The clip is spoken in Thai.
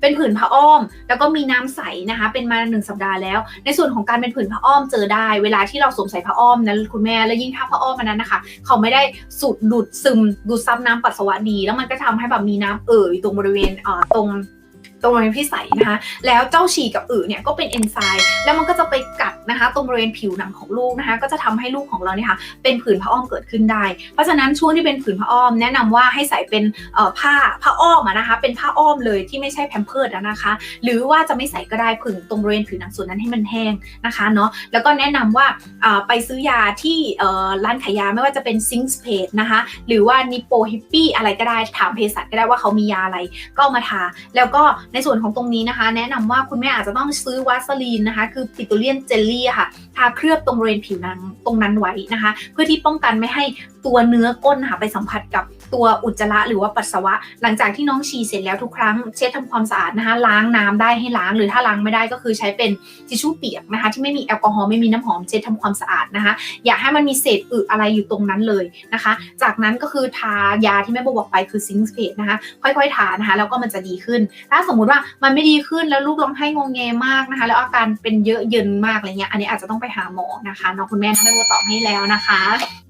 เป็นผื่นผ้าอ้อม แล้วก็มีน้ำใสนะคะ เป็นมาหนึ่งสัปดาห์แล้ว ในส่วนของการเป็นผื่นผ้าอ้อมเจอได้ เวลาที่เราสวมใส่ผ้าอ้อมนะคุณแม่แล้วยิ่งถ้าผ้าอ้อมมันนั้นนะคะ เขาไม่ได้สูดดูดซึมดูดซับน้ำปัสสาวะดี แล้วมันก็ทำให้แบบมีน้ำเอ่ยตรงบริเวณเอ่อตรงตรงบริเวณที่ใสนะคะ แล้วเจ้าฉี่กับอึเนี่ยก็เป็นเอนไซม์แล้วมันก็จะไปกัด นะคะตรงบริเวณผิวหนังของลูกนะคะก็จะทำให้ลูกของเราเนี่ยค่ะเป็นผื่นผ้าอ้อมเกิดขึ้นได้ เพราะฉะนั้นช่วงที่เป็นผื่นผ้าอ้อม แนะนำว่าให้ใส่เป็นผ้าผ้าอ้อมนะคะเป็นผ้าอ้อมเลยที่ไม่ใช่แพมเพิร์ดะนะคะ หรือว่าจะไม่ใส่ก็ได้ผึ่งตรงบริเวณผิวหนังส่วนนั้นให้มันแห้งนะคะเนาะแล้วก็แนะนำว่าอ่าไปซื้อยาที่ร้านขายยาไม่ว่าจะเป็นซิงส์เพจนะคะหรือว่านิโปฮิปปี้อะไรก็ได้ถามเภสัชก็ได้ว่าเขามียาอะไรก็ามาทา แล้วก็ในส่วนของตรงนี้นะคะ แนะนำว่าคุณแม่อาจจะต้องซื้อวาสลีนนะคะ คือปิโตเลียนเจลลี่ค่ะ ทาเคลือบตรงบริเวณผิวหนังตรงนั้นไว้นะคะ เพื่อที่ป้องกันไม่ให้ตัวเนื้อก้นค่ะไปสัมผัสกับ ตัวอุจจาระหรือว่าปัสสาวะ หลังจากที่น้องฉี่เสร็จแล้วทุกครั้งเช็ดทำความสะอาดนะคะล้างน้ำได้ให้ล้างหรือถ้าล้างไม่ได้ก็คือใช้เป็นทิชชู่เปียกนะคะที่ไม่มีแอลกอฮอล์ไม่มีน้ำหอมเช็ดทำความสะอาดนะคะ อย่าให้มันมีเศษอึอะไรอยู่ตรงนั้นเลยนะคะ จากนั้นก็คือทายาที่แม่โบบอกไปคือซิงค์เพจนะคะค่อยๆทานะคะแล้วก็มันจะดีขึ้น ถ้าสมมุติว่ามันไม่ดีขึ้นแล้วลูกร้องไห้งงแงมากนะคะ แล้วอาการเป็นเยอะเยินมากอะไรเงี้ยอันนี้อาจจะต้องไปหาหมอนะคะน้องคุณแม่นะแม่โบตอบให้แล้วนะคะ